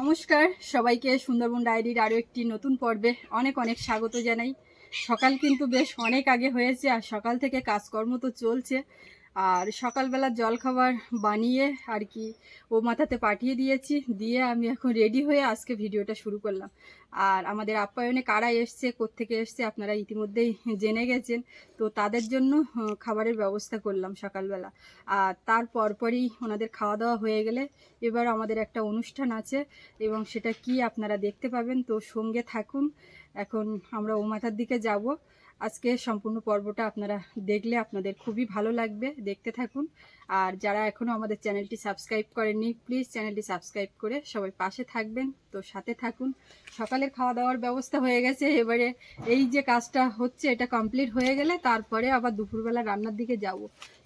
নমস্কার, সবাইকে সুন্দরবন ডায়েরির আরও একটি নতুন পর্বে অনেক অনেক স্বাগত জানাই। সকাল কিন্তু বেশ অনেক আগে হয়েছে আর সকাল থেকে কাজকর্ম তো চলছে। আর সকালবেলা জলখাবার বানিয়ে আর কি ও মাথাতে পাঠিয়ে দিয়েছি, দিয়ে আমি এখন রেডি হয়ে আজকে ভিডিওটা শুরু করলাম। আর আমাদের আপ্যায়নে কারা এসছে, কোত্থেকে এসছে, আপনারা ইতিমধ্যেই জেনে গেছেন। তো তাদের জন্য খাবারের ব্যবস্থা করলাম সকালবেলা। আর তার পরপরই ওনাদের খাওয়া দাওয়া হয়ে গেলে এবার আমাদের একটা অনুষ্ঠান আছে এবং সেটা কি আপনারা দেখতে পাবেন। তো সঙ্গে থাকুন, এখন আমরা ও মাথার দিকে যাব। আজকে সম্পূর্ণ পর্বটা আপনারা দেখলে আপনাদের খুবই ভালো লাগবে, দেখতে থাকুন। আর যারা এখনও আমাদের চ্যানেলটি সাবস্ক্রাইব করেননি, প্লিজ চ্যানেলটি সাবস্ক্রাইব করে সবাই পাশে থাকবেন। তো সাথে থাকুন। সকালের খাওয়া দাওয়ার ব্যবস্থা হয়ে গেছে। এবারে এই যে কাজটা হচ্ছে, এটা কমপ্লিট হয়ে গেলে তারপরে আবার দুপুরবেলা রান্নার দিকে যাব।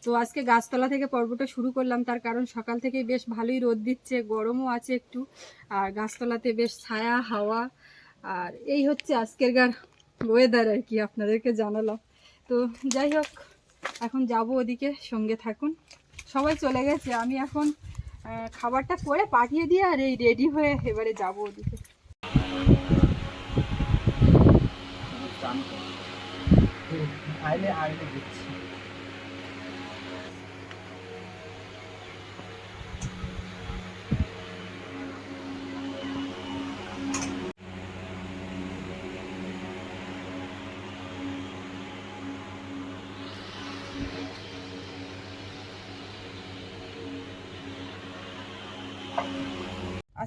তো আজকে গাছতলা থেকে পর্বটা শুরু করলাম। তার কারণ সকাল থেকে বেশ ভালোই রোদ দিচ্ছে, গরমও আছে একটু। আর গাছতলাতে বেশ ছায়া, হাওয়া। আর এই হচ্ছে আজকের গার ওয়েদার আর কি আপনাদেরকে জানালাম। তো যাই হোক, এখন যাব ওদিকে, সঙ্গে থাকুন। সবাই চলে গেছে, আমি এখন খাবারটা করে পাঠিয়ে দিয়ে আর এই রেডি হয়ে এবারে যাব ওদিকে। আইলে আইলে দিচ্ছি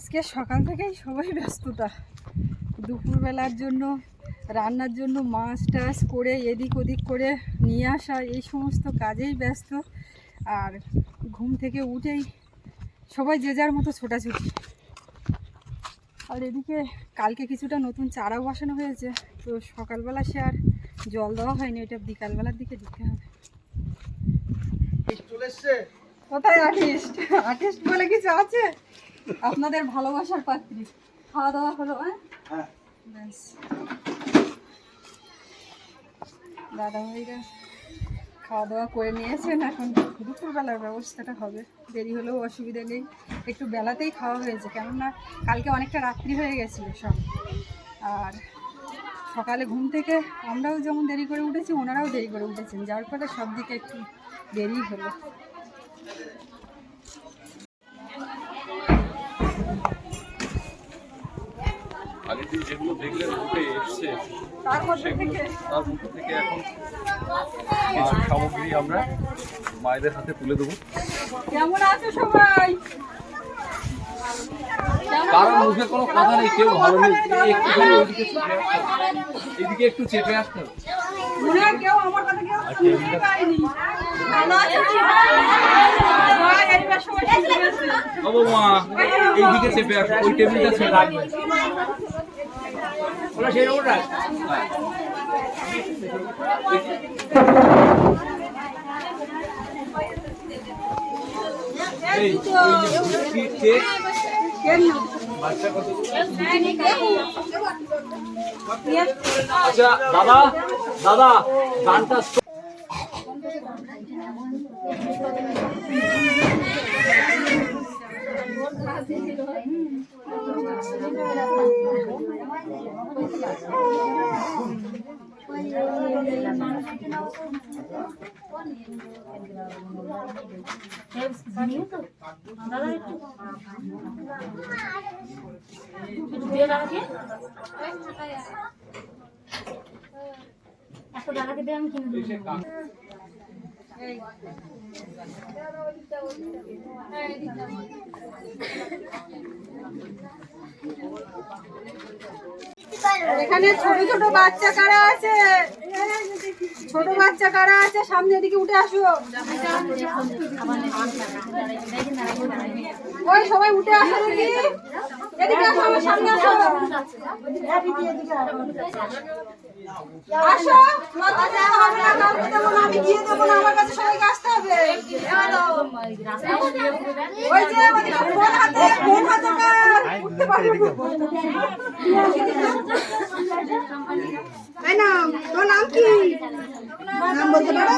আজকে সকাল থেকেই সবাই ব্যস্ততা। দুপুরবেলার জন্য রান্নার জন্য মাছ টাছ করে এদিক ওদিক করে নিয়ে আসা এই সমস্ত কাজেই ব্যস্ত। আর ঘুম থেকে উঠেই সবাই যে যার মতো ছোটাছুটি। আর এদিকে কালকে কিছুটা নতুন চারাও বসানো হয়েছে তো সকালবেলা সে আর জল দেওয়া হয়নি এটা বিকালবেলার দিকে দিতে হবে। কোথায় আর্টিস্ট? আর্টিস্ট বলে কিছু আছে? আপনাদের ভালোবাসার পাত্রী। খাওয়া দাওয়া হলো হ্যাঁ? হ্যাঁ। ব্যাস। দাদা ভাইরা খাওয়া দাওয়া করে নিয়েছেন এখন দুপুরবেলার ব্যবস্থাটা হবে। দেরি হলেও অসুবিধা নেই। একটু বেলাতেই খাওয়া হয়েছে কেননা কালকে অনেকটা রাত্রি হয়ে গেছিল সব। আর সকালে ঘুম থেকে আমরাও যেমন দেরি করে উঠেছি ওনারাও দেরি করে উঠেছেন যার ফলে সব দিকে একটু দেরি হলো। আগে দিয়ে যেগুলো দেখলেন উঠে এসছে সেগুলো থেকে? তার মধ্যে থেকে এখন কিছু সামগ্রী আমরা মায়েদের হাতে তুলে দেবো। কেমন আছো সবাই? কারণ মুখে কোনো কথা নেই কেউ ভালো নেই। ওইদিকে চেপে আসতে এদিকে একটু চেপে আসতে হবে। এইদিকে চেপে আসো ওই টেবিলটা রাখবে ওরা সেই রকম রাখ এই ওই যে বিস্কিট কেক কেন? বাচ্চা কত আচ্ছা দাদা দাদা গানটা এত টাকাকে দিয়ে আমি কিনে দেবো এখানে ছোট ছোট বাচ্চা কারা আছে? ছোট বাচ্চা কারা আছে? সামনে দিকে উঠে আসো। ওই সবাই উঠে আসো এদিকে আসো, আমার সামনে আসো। আসো। আমি গিয়ে দেবো না, আমার কাছে সবাইকে আসতে হবে। ওই যে ওদিকে ফোন হাতে ফোন হাতে কার উঠতে পারবে তাই না তোর নাম কি? নাম বলতে পারো?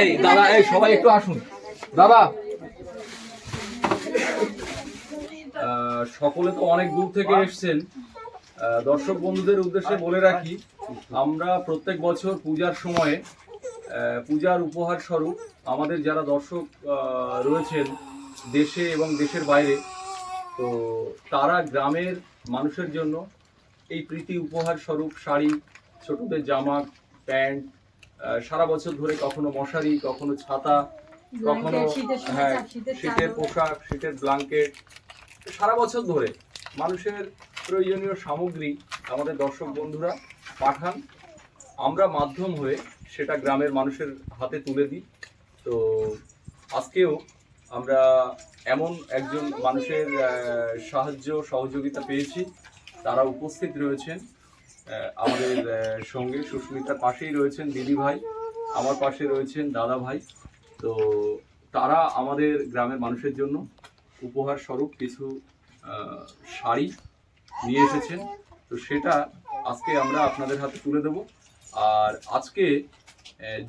এই দাদা এই সবাই একটু আসুন। দাদা। সকলে তো অনেক দূর থেকে এসেছেন। দর্শক বন্ধুদের উদ্দেশ্যে বলে রাখি আমরা প্রত্যেক বছর পূজার সময়ে পূজার উপহার স্বরূপ আমাদের যারা দর্শক রয়েছেন দেশে এবং দেশের বাইরে তো তারা গ্রামের মানুষের জন্য এই প্রীতি উপহার স্বরূপ শাড়ি ছোটদের জামা প্যান্ট সারা বছর ধরে কখনো মশারি কখনো ছাতা কখনো হ্যাঁ শীতের পোশাক শীতের ব্ল্যাঙ্কেট সারা বছর ধরে মানুষের প্রয়োজনীয় সামগ্রী আমাদের দর্শক বন্ধুরা পাঠান। আমরা মাধ্যম হয়ে সেটা গ্রামের মানুষের হাতে তুলে দিই। তো আজকেও আমরা এমন একজন মানুষের সাহায্য, সহযোগিতা পেয়েছি। তারা উপস্থিত রয়েছেন। আমাদের সঙ্গে সুস্মিতার পাশেই রয়েছেন দিদি ভাই, আমার পাশে রয়েছেন দাদা ভাই। তো তারা আমাদের গ্রামের মানুষের জন্য উপহার স্বরূপ কিছু শাড়ি নিয়ে এসেছেন। তো সেটা আজকে আমরা আপনাদের হাতে তুলে দেব। আর আজকে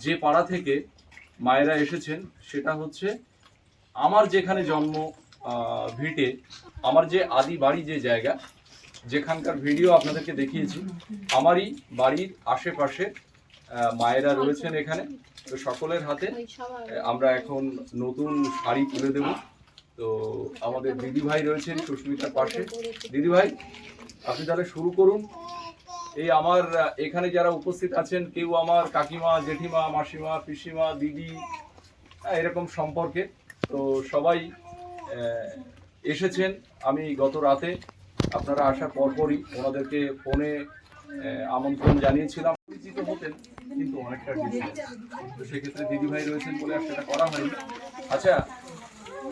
যে পাড়া থেকে মায়েরা এসেছেন, সেটা হচ্ছে আমার যেখানে জন্ম ভিটে, আমার যে আদি বাড়ি যে জায়গা, যেখানকার ভিডিও আপনাদেরকে দেখিয়েছি, আমারই বাড়ির আশেপাশে মায়েরা রয়েছেন এখানে। তো সকলের হাতে আমরা এখন নতুন শাড়ি তুলে দেব। তো আমাদের দিদি ভাই রয়েছেন সুস্মিতার পাশে। দিদি ভাই, আপনি তাহলে শুরু করুন। এই আমার এখানে যারা উপস্থিত আছেন, কেউ আমার কাকিমা, জেঠিমা, মাসিমা, পিসিমা, দিদি এরকম সম্পর্কে। তো সবাই এসেছেন। আমি গত রাতে আপনারা আসার পরপরই ওনাদেরকে ফোনে আমন্ত্রণ জানিয়েছিলাম। পরিচিত হতেন, কিন্তু অনেকটা distance। তো সেক্ষেত্রে দিদি ভাই রয়েছেন বলে সেটা করা হয়নি। আচ্ছা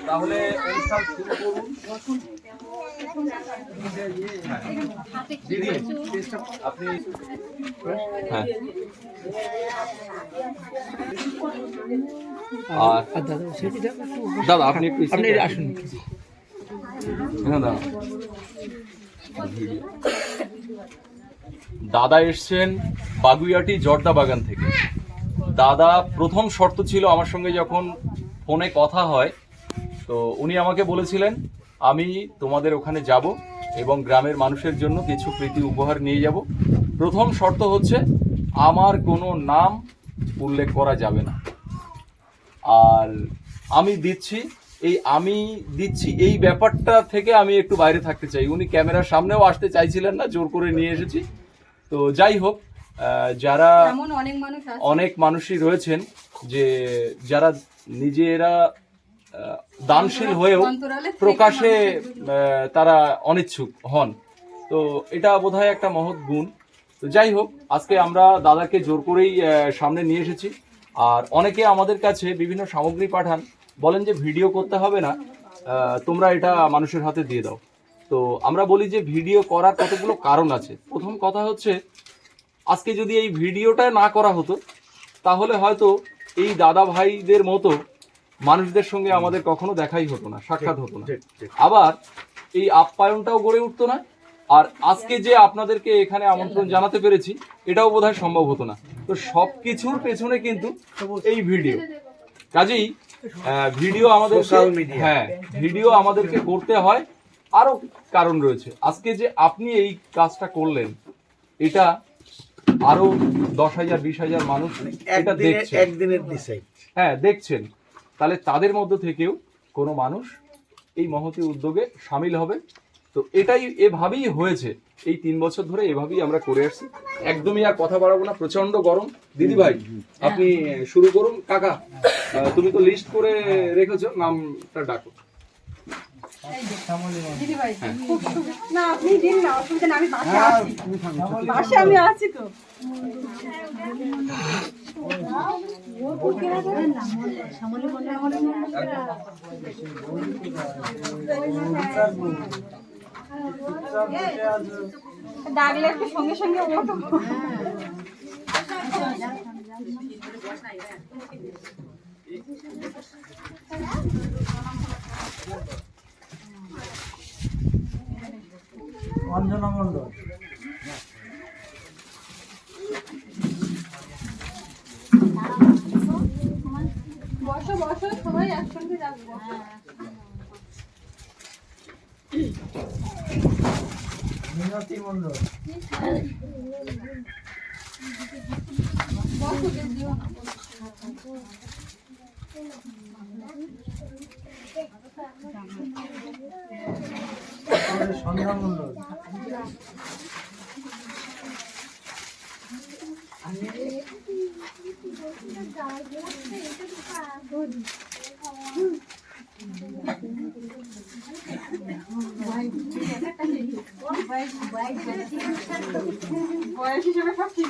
তাহলে অনুষ্ঠান শুরু করুন। হ্যাঁ। দিদি আপনি হ্যাঁ। আর দাদা আপনি একটু আপনি আসুন। দাদা দাদা এসছেন বাগুইয়াটি জর্দা বাগান থেকে। দাদা প্রথম শর্ত ছিল আমার সঙ্গে যখন ফোনে কথা হয় তো উনি আমাকে বলেছিলেন আমি তোমাদের ওখানে যাব এবং গ্রামের মানুষের জন্য কিছু প্রীতি উপহার নিয়ে যাব। প্রথম শর্ত হচ্ছে আমার কোনো নাম উল্লেখ করা যাবে না। আর আমি দিচ্ছি এই আমি দিচ্ছি এই ব্যাপারটা থেকে আমি একটু বাইরে থাকতে চাই। উনি ক্যামেরার সামনেও আসতে চাইছিলেন না জোর করে নিয়ে এসেছি। তো যাই হোক যারা অনেক মানুষই রয়েছেন যে যারা নিজেরা দানশীল হয়েও প্রকাশে তারা অনিচ্ছুক হন। তো এটা বোধহয় একটা মহৎ গুণ। তো যাই হোক, আজকে আমরা দাদাকে জোর করেই সামনে নিয়ে এসেছি। আর অনেকে আমাদের কাছে বিভিন্ন সামগ্রী পাঠান। বলেন যে ভিডিও করতে হবে না তোমরা এটা মানুষের হাতে দিয়ে দাও। তো আমরা বলি যে ভিডিও করার কতগুলো কারণ আছে। প্রথম কথা হচ্ছে, আজকে যদি এই ভিডিওটা না করা হতো, তাহলে হয়তো এই দাদা ভাইদের মতো মানুষদের সঙ্গে আমাদের কখনো দেখাই হতো না সাক্ষাৎ হতো না। আবার এই আপ্যায়নটাও গড়ে উঠতো না আর আজকে যে আপনাদেরকে এখানে আমন্ত্রণ জানাতে পেরেছি এটাও বোধহয় সম্ভব হতো না। তো সব কিছুর পেছনে কিন্তু এই ভিডিও। কাজেই ভিডিও আমাদের হ্যাঁ ভিডিও আমাদেরকে করতে হয়। আরও কারণ রয়েছে। আজকে যে আপনি এই কাজটা করলেন এটা আরও দশ হাজার বিশ হাজার মানুষ এটা দেখছে একদিনের হ্যাঁ দেখছেন। তাহলে তাদের মধ্য থেকেও কোনো মানুষ এই মহতি উদ্যোগে সামিল হবে। তো এটাই এভাবেই হয়েছে। এই তিন বছর ধরে এভাবেই আমরা করে আসছি। একদমই আর কথা বাড়াবো না প্রচণ্ড গরম। দিদি ভাই, আপনি শুরু করুন। কাকা তুমি তো লিস্ট করে রেখেছো, নামটা ডাকো। দিদি ভাই খুব না আপনি দিন না অসুবিধা না আমি বাসে হ্যাঁ আছি। বাসে আমি আছি তো। ডাকলে একটু সঙ্গে সঙ্গে ওঠো। অঞ্জনা মন্ডল বসো বসো সবাই একসঙ্গে যাব। মিনতি মন্ডল বসো দিও না। আমাদের সন্ধ্যা মন্ডল বয়স হিসেবে সব ঠিক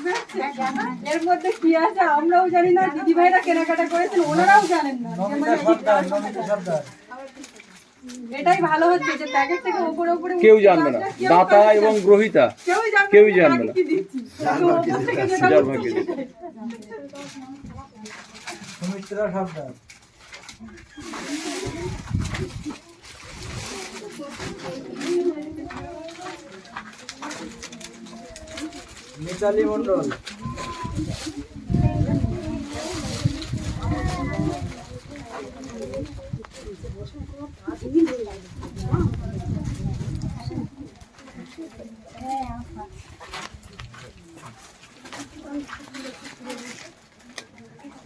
এর মধ্যে কি আছে? আমরাও জানি না দিদি ভাইরা কেনাকাটা করেছেন ওনারাও জানেন না। যে নমিতা এই সর্দার কাজটা নমিতা সর্দার এটাই ভালো হচ্ছে যে প্যাকেট থেকে উপরে উপরে কেউ জানবে না। দাতা এবং। গ্রহিতা কেউই জানবে না মিতালি মন্ডল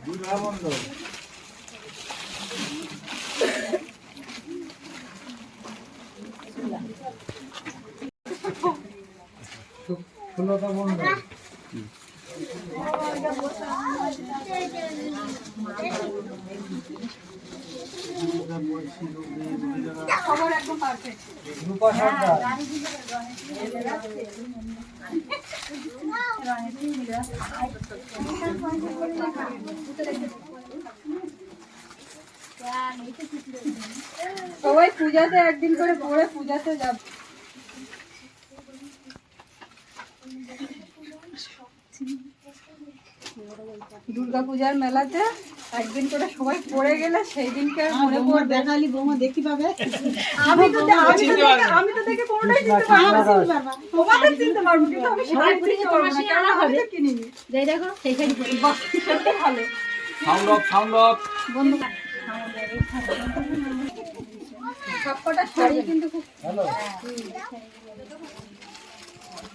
বিভা মন্ডল সু- সুলতা মন্ডল সবার একদম পারফেক্ট রূপা সর্দার সবাই পূজাতে একদিন করে পরে পূজাতে যাব। দুর্গা পূজার মেলাতে একদিন করে সবাই পড়ে গেলে সেই দিনকে মনে পড়বে দেখালি বৌমা দেখি পাবে। আমি তো আমি তো দেখে আমি তো দেখে কোনোটাই চিনতে পারব না। তোমাদের চিনতে পারব কিন্তু আমি শাড়ি পরে পারব না। কারণ আমি তো কিনিনি। যাই দেখো সেই শাড়ি পরি বাহ সত্যি ভালো। সাউন্ড অফ সাউন্ড অফ বন্ধু সবকটা শাড়ি কিন্তু খুব হ্যালো সবই কালারফুল আমি একটা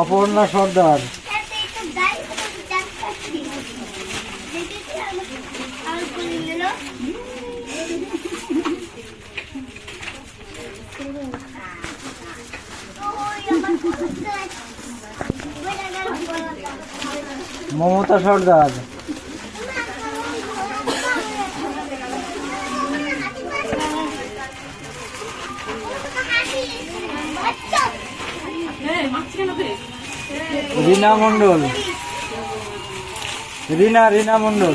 অপর্ণা সর্দার। মমতা সর্দার। রীনা মণ্ডল। রীনা রীনা মণ্ডল।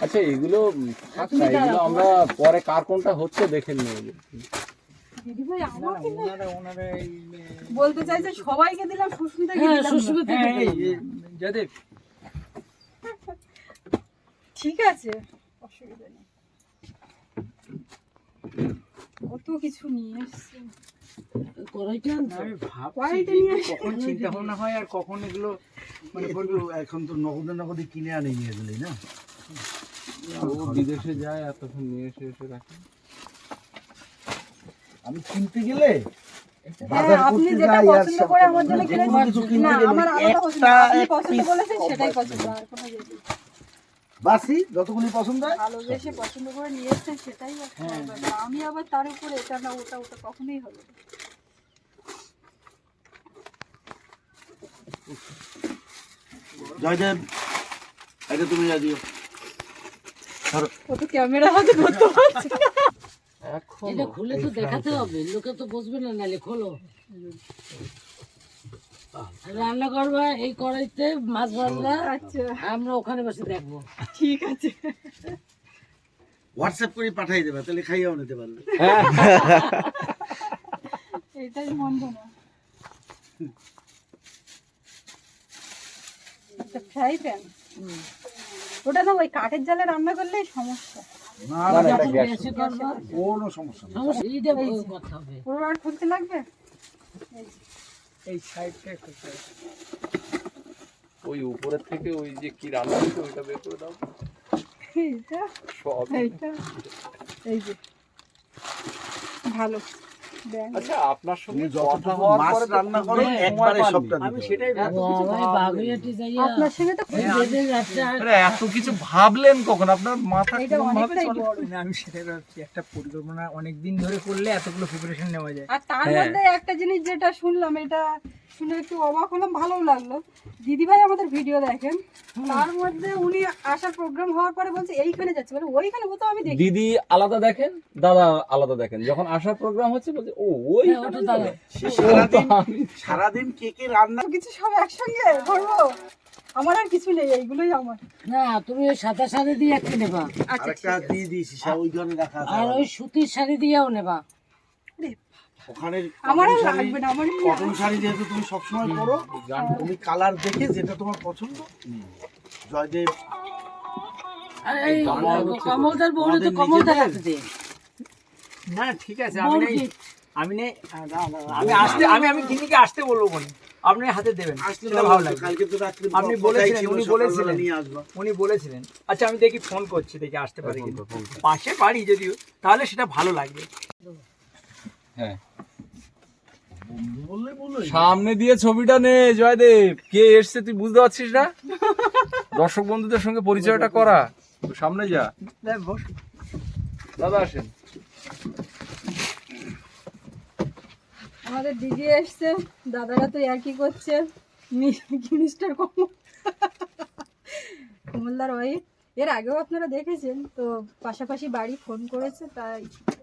আচ্ছা এগুলো না, এগুলো আমরা পরে কার কোনটা হচ্ছে দেখে নেব। বলতে চাইছে সবাইকে দিলাম হ্যাঁ, যাদের ঠিক আছে অসুবিধা নেই কত কিছু নিয়ে এসছে। কড়াইটা আমি ভাবছি নিয়ে কখন চিন্তা ভাবনা হয় আর কখন এগুলো মানে এখন তো নগদে নগদে কিনে আনে নিয়ে গেলেই না? ও বিদেশে যায় এতক্ষণ নিয়ে এসে এসে রাখে। আমি কিনতে গেলে হ্যাঁ, বাজার করতে যাই আর কিছু কিনতে গেলে একটা পছন্দ বলেছেন সেটাই পছন্দ। আর কোনো নেই। বাসি যতগুলি পছন্দ হয়। ভালোবেসে পছন্দ করে নিয়ে এসছেন সেটাই হ্যাঁ। আমি আবার তার উপরে এটা না ওটা ওটা কখনোই হবে জয়দেব এটা তুমি যা দিও। ও তো ক্যামেরা হাতে করতে পারছে এখন এটা খুলে তো দেখাতে হবে লোকে তো বসবে না নালে খোলো। রান্না করবা এই কড়াইতে মাছ ভাজবা আচ্ছা। আমরা ওখানে বসে দেখব। ঠিক আছে। হোয়াটসঅ্যাপ করে পাঠিয়ে দেবে তাহলে খাইয়াও নিতে পারবে। এটাই মন্দ না একটা ফ্রাই প্যান ওটা না ওই কাঠের জালে রান্না করলেই সমস্যা। না না, এটা গ্যাস বেশি করবা। কোনো সমস্যা নেই। সমস্যা এইটা করতে হবে। পুরো আর খুলতে লাগবে? ওই উপরের থেকে ওই যে কি রান্না হচ্ছে ওইটা বের করে দাও। এইটা? সব। এইটা? এই যে। ভালো। আচ্ছা আপনার সঙ্গে কথা হওয়ার পরে রান্না করো একবারে সবটা আমি সেটাই আপনার সঙ্গে তো আর এত কিছু ভাবলেন কখন? আপনার মাথা এটা ভাবে চলে? না, আমি সেটাই ভাবছি একটা পরিকল্পনা অনেক দিন ধরে করলে এতগুলো প্রিপারেশন নেওয়া যায়। আর তার হ্যাঁ। মধ্যে একটা জিনিস যেটা শুনলাম এটা শুনে একটু অবাক হলাম ভালো লাগল। দিদিভাই আমাদের ভিডিও দেখেন। তার মধ্যে উনি আসার প্রোগ্রাম হওয়ার পরে বলছে এইখানে যাচ্ছে। মানে ওইখানে ও তো আমি দেখি দিদি আলাদা দেখেন দাদা আলাদা দেখেন। যখন আসার প্রোগ্রাম হচ্ছে বলছে ও ওই হ্যাঁ, সারাদিন কে কে রান্না কিছু সব একসঙ্গে করব। আমার আর কিছু নেই এইগুলোই আমার। না তুমি ওই সাদা শাড়ি দিয়ে একটা নেবা। আচ্ছা দিয়ে দিয়েছি ওই ঘরে রাখা আর ওই সুতির শাড়ি দিয়েও নেবা। ওখানে কটন শাড়ি লাগবে না আমার কটন শাড়ি যেহেতু তুমি সবসময় পরো তুমি কালার দেখে যেটা তোমার পছন্দ জয়দেব। কমলদার বউরে তো কমলদার না ঠিক আছে আমি নেই। আমি আমি আসতে আমি আমি আসতে বলব বলি। আপনি হাতে দেবেন ভালো লাগবে। লাগবে। কালকে তো রাত্রে আপনি বলেছিলেন, উনি বলেছিলেন। নিয়ে আসবা। উনি বলেছিলেন। আচ্ছা আমি দেখি ফোন করছি দেখি আসতে পারি কিন্তু পাশে পারি যদিও তাহলে সেটা ভালো লাগবে। হ্যাঁ। সামনে দিয়ে ছবিটা নে জয়দেব। কে এসছে তুই বুঝতে পারছিস না? দর্শক বন্ধুদের সঙ্গে পরিচয়টা করা। সামনে যা। দেখ, দাদা আসেন। আমাদের দিদি এসছে দাদারা তো একই করছে। মিনিস্টার কমল? কমলদার ওয়াইফ। এর আগেও আপনারা দেখেছেন তো পাশাপাশি বাড়ি ফোন করেছে তাই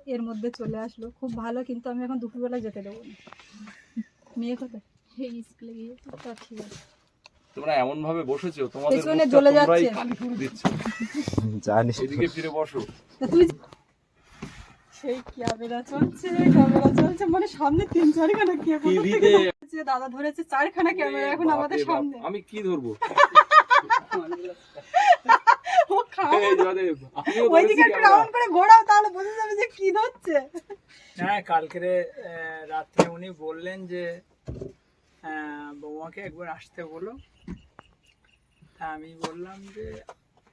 এর মধ্যে চলে আসলো। খুব ভালো কিন্তু আমি এখন দুপুরবেলা যেতে দেবো না। মেয়ে কোথায়? এই স্কুলে গিয়েছে তা ঠিক আছে। তোমরা এমন ভাবে বসেছো তোমাদের পেছনে জ্বলে যাচ্ছে। করে এদিকে ফিরে বসো। তা সেই ক্যামেরা চলছে ক্যামেরা চলছে মানে সামনে তিন চারখানা কে কোথা থেকে টিভিতে ধরেছে? দাদা ধরেছে চারখানা ক্যামেরা এখন আমাদের সামনে। আমি কি ধরবো? ওইদিকে একটু রাউন্ড করে ঘোরাও তাহলে বোঝা যাবে যে কি ধরছে হ্যাঁ কালকেরে রাত্রে উনি বললেন যে বৌমাকে একবার আসতে বলো। তা আমি বললাম যে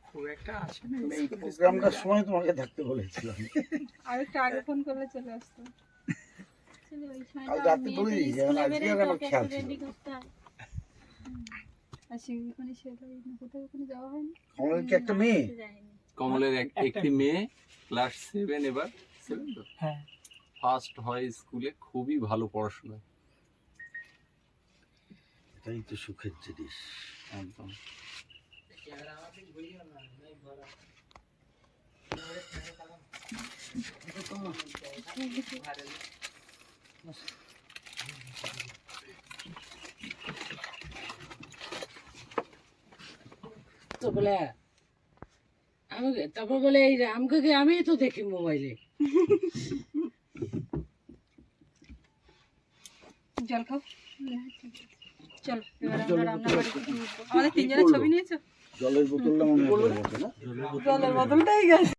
খুব একটা আসে না এই প্রোগ্রামটার সময় তোমাকে থাকতে বলেছিলাম। আর একটু আগে ফোন করলে চলে আসতো। আসলে কাল তো রাতে মেয়েকে বলেছি যে স্কুলে আজকে বেরোতে আমার ওকে খেয়াল ছিল। Ready করতে। আর সেখানে সেটা কোথাও ওখানে যাওয়া হয়নি? আমার কি একটা মেয়ে? কমলের একটি মেয়ে। ক্লাস সেভেন এবার সেভেন তো? হ্যাঁ। ফার্স্ট হয় স্কুলে খুবই ভালো পড়াশোনা। এটাই তো সুখের জিনিস। একদম। তো বলে আমি তারপর বলে এই যে আমাকে আমি তো দেখি মোবাইলে? জল খাও। চলো এবার আমরা আমাদের তিনজনের ছবি নিয়েছো? জলের বোতলটা মনে হয় জলের বোতলটাই গেছে।